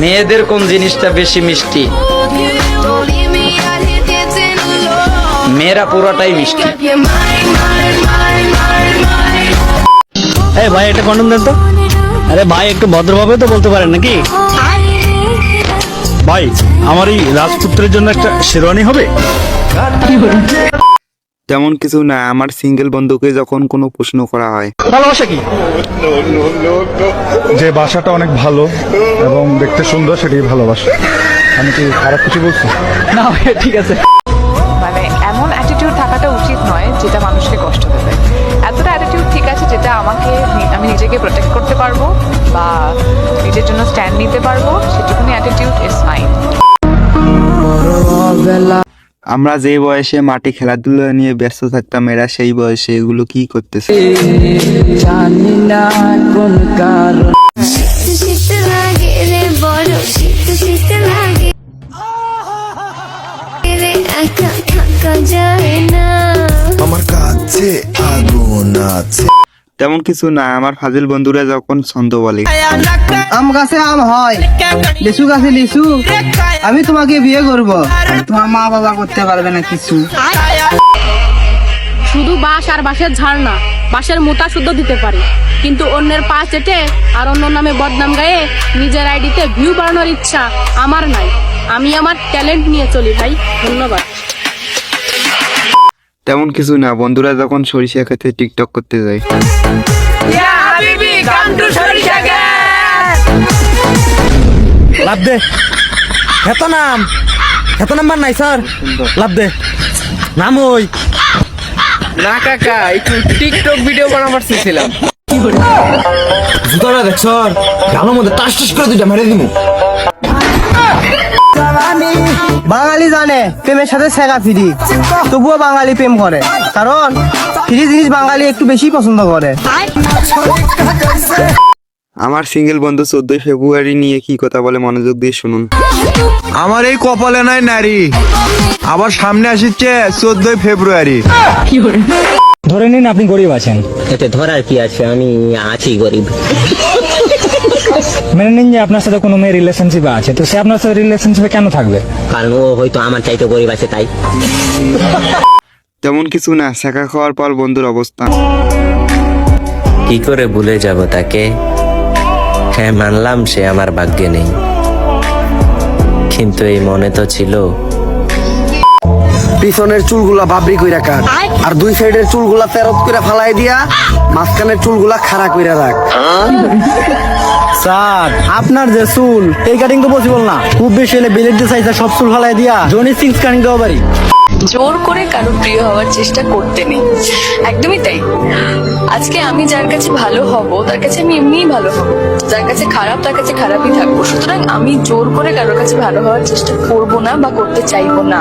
মেয়েদের কোন জিনিসটা বেশি মিষ্টি. মেয়েরা পুরোটাই মিষ্টি. এই ভাই একটা কন্ডম দেন তো আরে ভাই একটু ভদ্রভাবে তো বলতে পারেন নাকি ভাই আমার এই রাজপুত্রের জন্য একটা শেরওয়ানি হবে তেমন কিছু না আমার সিঙ্গেল বন্ধুকে যখন কোনো প্রশ্ন করা হয়। ভালোবাসা কি? যে বাসাটা অনেক ভালো এবং দেখতে সুন্দর সেটাই ভালোবাসা। আমি কি খারাপ কিছু বলছি? না ভাই ঠিক আছে। মানে এমন অ্যাটিটিউড থাকাটা উচিত নয় যেটা মানুষকে কষ্ট দেবে। এতটা অ্যাটিটিউড ঠিক আছে যেটা আমাকে আমি নিজেকে প্রোটেক্ট করতে পারব বা নিজের জন্য স্ট্যান্ড নিতে পারব সেটুকুনি অ্যাটিটিউড ইজ ফাইন আমরা যে বয়সে মাটি খেলাধুলা নিয়ে ব্যস্ত থাকতাম এরা সেই বয়সে এগুলো কি করতেছে? শীত লাগে রে বড় শীত শীত লাগে। রে একা থাকা যায় না। আমার কাছে আগুন আছে। তেমন কিছু না। আমার ফাজিল বন্ধুরা যখন ছন্দ বলে। আম গাছে আম হয়। লিচু গাছে লিচু। আমি তোমাকে বিয়ে করব। তোমার মা বাবা করতে পারবে না কিছু। শুধু বাঁশ আর বাঁশের ঝাড় না বাঁশের মোটা শুদ্ধ দিতে পারে। কিন্তু অন্যের পা চেটে আর অন্য নামে বদনাম গায়ে নিজের আইডিতে ভিউ বাড়ানোর ইচ্ছা আমার নাই। আমি আমার ট্যালেন্ট নিয়ে চলি ভাই। ধন্যবাদ। তেমন কিছু না। বন্ধুরা যখন সরিষা খেতে টিকটক করতে যায়। লাভ দে। খেত নাম। খেত নাম্বার নাই স্যার। লাভ দে। নাম ওই। না কাকা একটু টিকটক ভিডিও বানাবার চেয়েছিলাম। জুতোটা দেখ সর গালের মধ্যে টাস টাস করে দুইটা মেরে দিমু। বাঙালি জানে প্রেমের সাথে শেখা ফ্রি। তবুও বাঙালি প্রেম করে। কারণ ফ্রি জিনিস বাঙালি একটু বেশি পছন্দ করে। আমার সিঙ্গেল বন্ধু চোদ্দই ফেব্রুয়ারি নিয়ে কি কথা বলে মনোযোগ দিয়ে শুনুন। আমার এই কপালে নাই নারী। আবার সামনে আসছে চোদ্দই ফেব্রুয়ারি। ধরে নিন আপনি গরিব আছেন। এতে ধরার কি আছে? আমি আছি গরিব। মেনে নিন যে আপনার সাথে কোনো মেয়ে রিলেশনশিপ আছে। তো সে আপনার সাথে রিলেশনশিপে কেন থাকবে? কারণ ও হয়তো আমার চাইতে গরিব আছে তাই। তেমন কিছু না শেখা খাওয়ার পর বন্ধুর অবস্থা। কি করে ভুলে যাব তাকে? হ্যাঁ মানলাম সে আমার ভাগ্যে নেই। কিন্তু এই মনে তো ছিল পিছনের চুলগুলা বাবরি কইরা কাট। আর দুই সাইডের চুলগুলা তেরত করে ফালাই দিয়া মাঝখানের চুলগুলা খাড়া কইরা রাখ। স্যার আপনার যে চুল এই কাটিং তো পসিবল না। খুব বেশি হলে বিলেট দিয়ে সাইজে সব চুল ফালাই দিয়া। জনি সিক্স কাটিং দেওয়া পারি জোর করে কারও প্রিয় হওয়ার চেষ্টা করতে নেই। একদমই তাই। আজকে আমি যার কাছে ভালো হব তার কাছে আমি এমনিই ভালো হব। যার কাছে খারাপ তার কাছে খারাপই থাকব। সুতরাং আমি জোর করে কারোর কাছে ভালো হওয়ার চেষ্টা করব না বা করতে চাইব না।